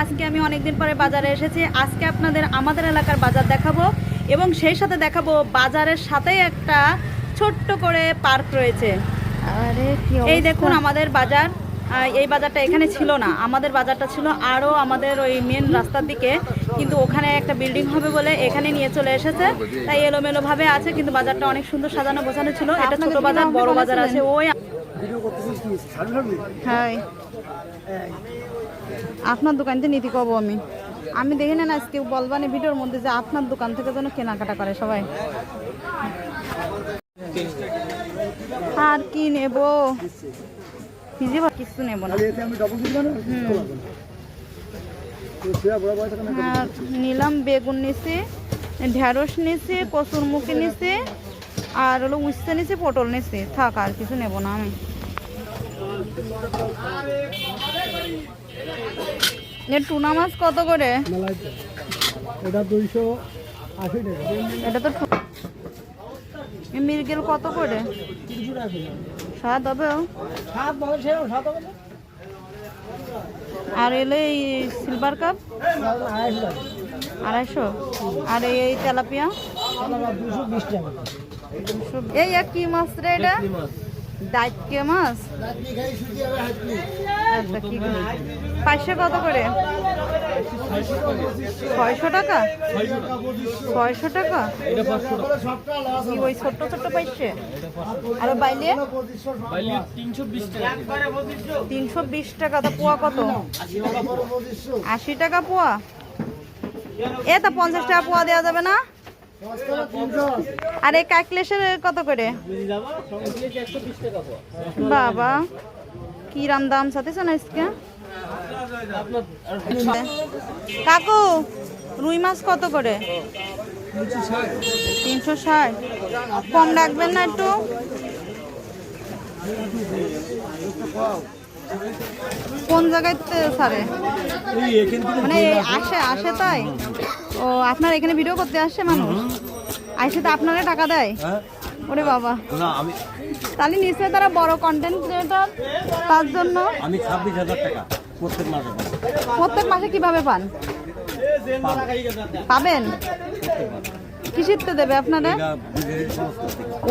আজকে আমি অনেকদিন পরে বাজারে এসেছি। আজকে আপনাদের আমাদের এলাকার বাজার দেখাবো এবং সেই সাথে দেখাবো বাজারের সাথেই একটা ছোট্ট করে পার্ক রয়েছে। এই দেখুন আমাদের বাজার। এই বাজারটা এখানে ছিল না। আমাদের বাজারটা ছিল আরও আমাদের ওই মেন রাস্তার দিকে। কিন্তু ওখানে একটা বিল্ডিং হবে বলে এখানে নিয়ে চলে এসেছে। তাই এলোমেলো ভাবে আছে কিন্তু বাজারটা অনেক সুন্দর সাজানো গোছানো ছিল। এটা ছোট বাজার বড় বাজার আছে। ওই হ্যাঁ আপনার দোকান থেকে নীতি কব আমি। আমি দেখি না আজকে বলবানি ভিডিওর মধ্যে যে আপনার দোকান থেকে যেন কেনাকাটা করে সবাই। আর কি নেব? কিছু নেব না। নিলাম বেগুন নিছি ঢেঁড়স নিছি কচুর মুখি নিছি আর হলো উচ্ছে নিছি পটল নিছি থাক, আর কিছু নেব না আমি। টুনা মাছ কত করে? এটা দুইশো আশি টাকা। এটা তো মিরগেল কত করে? স্বাদ হবে আর এলে এই সিলভার কাপ আড়াইশো আড়াইশো? আর এই তেলাপিয়া? দুশো বিশ টাকা। এই এক কি মাছ রে এটা? দাইটকে মাছ? আচ্ছা কি পাঁচশো কত করে? ছয়শো টাকা? ছয়শো টাকা? কি ওই ছোট্ট ছোট্ট পাইছে? আর বাইলে? তিনশো বিশ টাকা, তা পোয়া কত? আশি টাকা পোয়া? এ, তা পঞ্চাশ টাকা পোয়া দেওয়া যাবে না? আর এই কাকলেশের কত করে? বাবা, কি দাম সাথে শোনা আজকে? কাকু, রুই মাছ কত করে? তিনশো ষাট। কম রাখবেন না একটু। কোন জায়গায় সারে মানে আসে আসে তাই? ও আপনার এখানে ভিডিও করতে আসছে মানুষ? আইসে তো আপনারা টাকা দেয়? ওরে বাবা। না আমি তাহলে নিশ্চয়ই তারা বড় কন্টেন্ট ক্রিয়েটর তার জন্য? আমি ছাব্বিশ হাজার টাকা প্রত্যেক মাসে। প্রত্যেক মাসে কীভাবে পান? পাবেন? কিসিরতে দেবে আপনারা।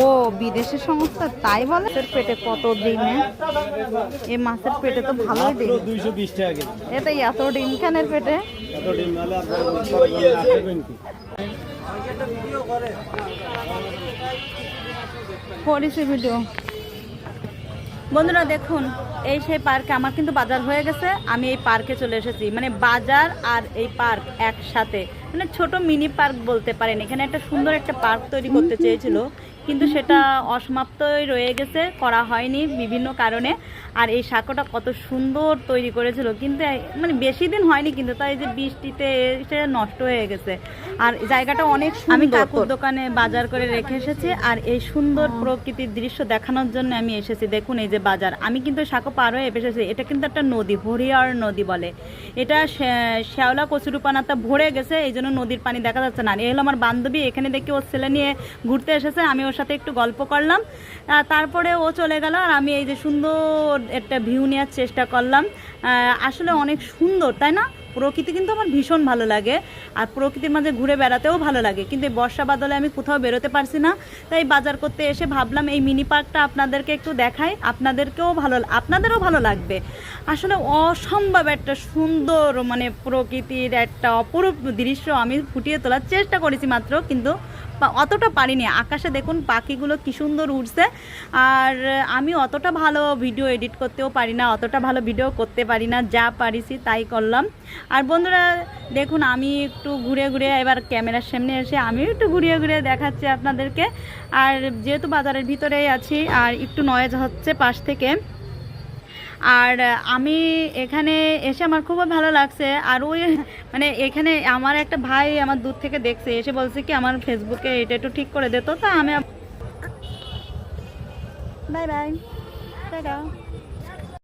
ও বিদেশের সংস্থা তাই বলে? এর পেটে কত ডিমে? এই মাছের পেটে তো ভালোই ডিম। দুইশো বিশ টাকা কেজি। এটা এত ডিম কেনের পেটে? করেছে ভিডিও বন্ধুরা দেখুন এই সেই পার্কে আমার কিন্তু বাজার হয়ে গেছে। আমি এই পার্কে চলে এসেছি। মানে বাজার আর এই পার্ক একসাথে। মানে ছোট মিনি পার্ক বলতে পারেন। এখানে একটা সুন্দর একটা পার্ক তৈরি করতে চেয়েছিল। কিন্তু সেটা অসমাপ্তই রয়ে গেছে করা হয়নি বিভিন্ন কারণে। আর এই সাঁকোটা কত সুন্দর তৈরি করেছিল। কিন্তু মানে বেশি দিন হয়নি কিন্তু তাই যে বৃষ্টিতে এসে নষ্ট হয়ে গেছে। আর জায়গাটা অনেক আমি কাকুর দোকানে বাজার করে রেখে এসেছি। আর এই সুন্দর প্রকৃতির দৃশ্য দেখানোর জন্য আমি এসেছি। দেখুন এই যে বাজার। আমি কিন্তু সাঁকো পার হয়ে এসেছি। এটা কিন্তু একটা নদী হরিয়ার নদী বলে। এটা শ্যাওলা কচুরুপানাটা ভরে গেছে এই জন্য নদীর পানি দেখা যাচ্ছে না। এই হলো আমার বান্ধবী এখানে দেখি ওর ছেলে নিয়ে ঘুরতে এসেছে। আমি ওর সাথে একটু গল্প করলাম। তারপরে ও চলে গেল আর আমি এই যে সুন্দর একটা ভিউ নেওয়ার চেষ্টা করলাম। আসলে অনেক সুন্দর, তাই না? প্রকৃতি কিন্তু আমার ভীষণ ভালো লাগে আর প্রকৃতির মাঝে ঘুরে বেড়াতেও ভালো লাগে। কিন্তু এই বর্ষা বাদলে আমি কোথাও বেরোতে পারছি না। তাই বাজার করতে এসে ভাবলাম এই মিনি পার্কটা আপনাদেরকে একটু দেখাই। আপনাদেরকেও ভালো, আপনাদেরও ভালো লাগবে। আসলে অসম্ভব একটা সুন্দর মানে প্রকৃতির একটা অপরূপ দৃশ্য আমি ফুটিয়ে তোলার চেষ্টা করেছি মাত্র। কিন্তু অতটা পারিনি। আকাশে দেখুন পাখিগুলো কি সুন্দর উঠছে আর আমি অতটা ভালো ভিডিও এডিট করতেও পারি না, অতটা ভালো ভিডিও করতে পারি না, যা পারিছি তাই করলাম। আর বন্ধুরা, দেখুন আমি একটু ঘুরে ঘুরে এবার ক্যামেরার সামনে এসে আমিও একটু ঘুরিয়ে ঘুরিয়ে দেখাচ্ছি আপনাদেরকে। আর যেহেতু বাজারের ভিতরেই আছি, আর একটু নয়েজ হচ্ছে পাশ থেকে আর আমি এখানে এসে আমার খুবই ভালো লাগছে। আর ওই মানে এখানে আমার একটা ভাই আমার দূর থেকে দেখছে এসে বলছে কি আমার ফেসবুকে এটা একটু ঠিক করে দিত তা আমি বাই বাই। টাটা।